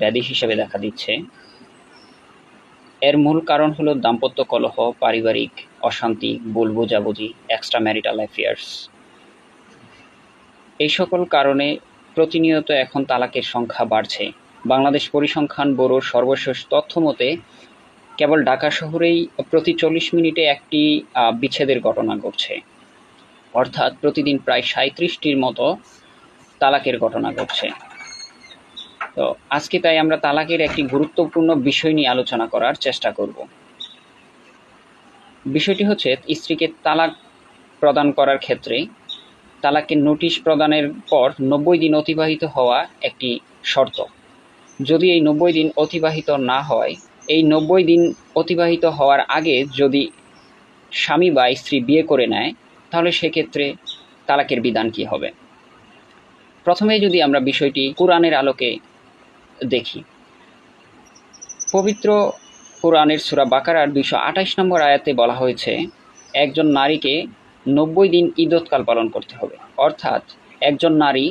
ব্যাধি হিসেবে দেখা দিচ্ছে। এর মূল কারণ হলো দাম্পত্য কলহ, পারিবারিক অশান্তি, ভুল বোঝাবুঝি এক্সট্রা ম্যারিটাল অ্যাফেয়ার্স এই সকল কারণে প্রতিনিয়ত এখন তালাকের সংখ্যা বাড়ছে। বাংলাদেশ পরিসংখ্যান ব্যুরোর সর্বশেষ তথ্য মতে, কেবল ঢাকা শহরেই প্রতি চল্লিশ মিনিটে একটি বিচ্ছেদের ঘটনা ঘটছে। অর্থাৎ প্রতিদিন প্রায় সাঁত্রিশটির মতো তালাকের ঘটনা ঘটছে। তো আজকে তাই আমরা তালাকের একটি গুরুত্বপূর্ণ বিষয় নিয়ে আলোচনা করার চেষ্টা করব। বিষয়টি হচ্ছে স্ত্রীকে তালাক প্রদান করার ক্ষেত্রে তালাকের নোটিশ প্রদানের পর নব্বই দিন অতিবাহিত হওয়া একটি শর্ত। যদি এই নব্বই দিন অতিবাহিত না হয়, এই নব্বই দিন অতিবাহিত হওয়ার আগে যদি স্বামী বা স্ত্রী বিয়ে করে নেয়, তাহলে সেক্ষেত্রে তালাকের বিধান কি হবে? প্রথমে যদি আমরা বিষয়টি কোরআনের আলোকে দেখি। পবিত্র কোরআনের সুরা বাকারার দুইশো আঠাশ নম্বর আয়াতে বলা হয়েছে, একজন নারীকে নব্বই দিন ইদতকাল পালন করতে হবে। অর্থাৎ একজন নারী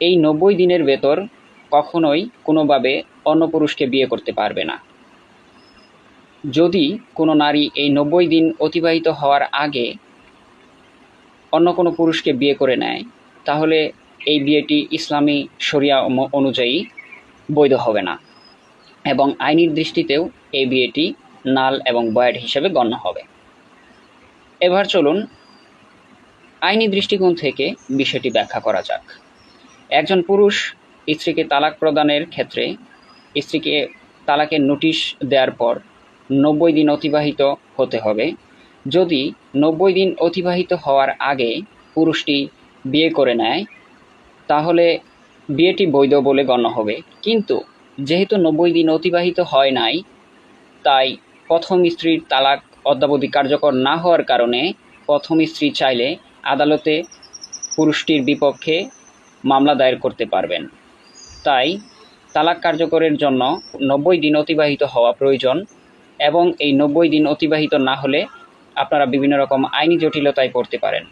এই নব্বই দিনের ভেতর কখনোই কোনোভাবে অন্য পুরুষকে বিয়ে করতে পারবে না। যদি কোনো নারী এই নব্বই দিন অতিবাহিত হওয়ার আগে অন্য কোনো পুরুষকে বিয়ে করে নেয়, তাহলে এই বিয়েটি ইসলামী শরিয়া অনুযায়ী বৈধ হবে না এবং আইনের দৃষ্টিতেও এই বিয়েটি নাল এবং বয়াড হিসেবে গণ্য হবে। এবার চলুন আইনি দৃষ্টিকোণ থেকে বিষয়টি ব্যাখ্যা করা যাক। একজন পুরুষ স্ত্রীকে তালাক প্রদানের ক্ষেত্রে স্ত্রীকে তালাকের নোটিশ দেওয়ার পর নব্বই দিন অতিবাহিত হতে হবে। যদি নব্বই দিন অতিবাহিত হওয়ার আগে পুরুষটি বিয়ে করে নেয়, তাহলে বিয়েটি বৈধ বলে গণ্য হবে। কিন্তু যেহেতু নব্বই দিন অতিবাহিত হয় নাই, তাই প্রথম স্ত্রীর তালাক অদ্যাবধি কার্যকর না হওয়ার কারণে প্রথম স্ত্রী চাইলে আদালতে পুরুষটির বিপক্ষে মামলা দায়ের করতে পারবেন। তাই তালাক কার্যকরের জন্য নব্বই দিন অতিবাহিত হওয়া প্রয়োজন এবং এই নব্বই দিন অতিবাহিত না হলে আপনারা বিভিন্ন রকম আইনি জটিলতায় পড়তে পারেন।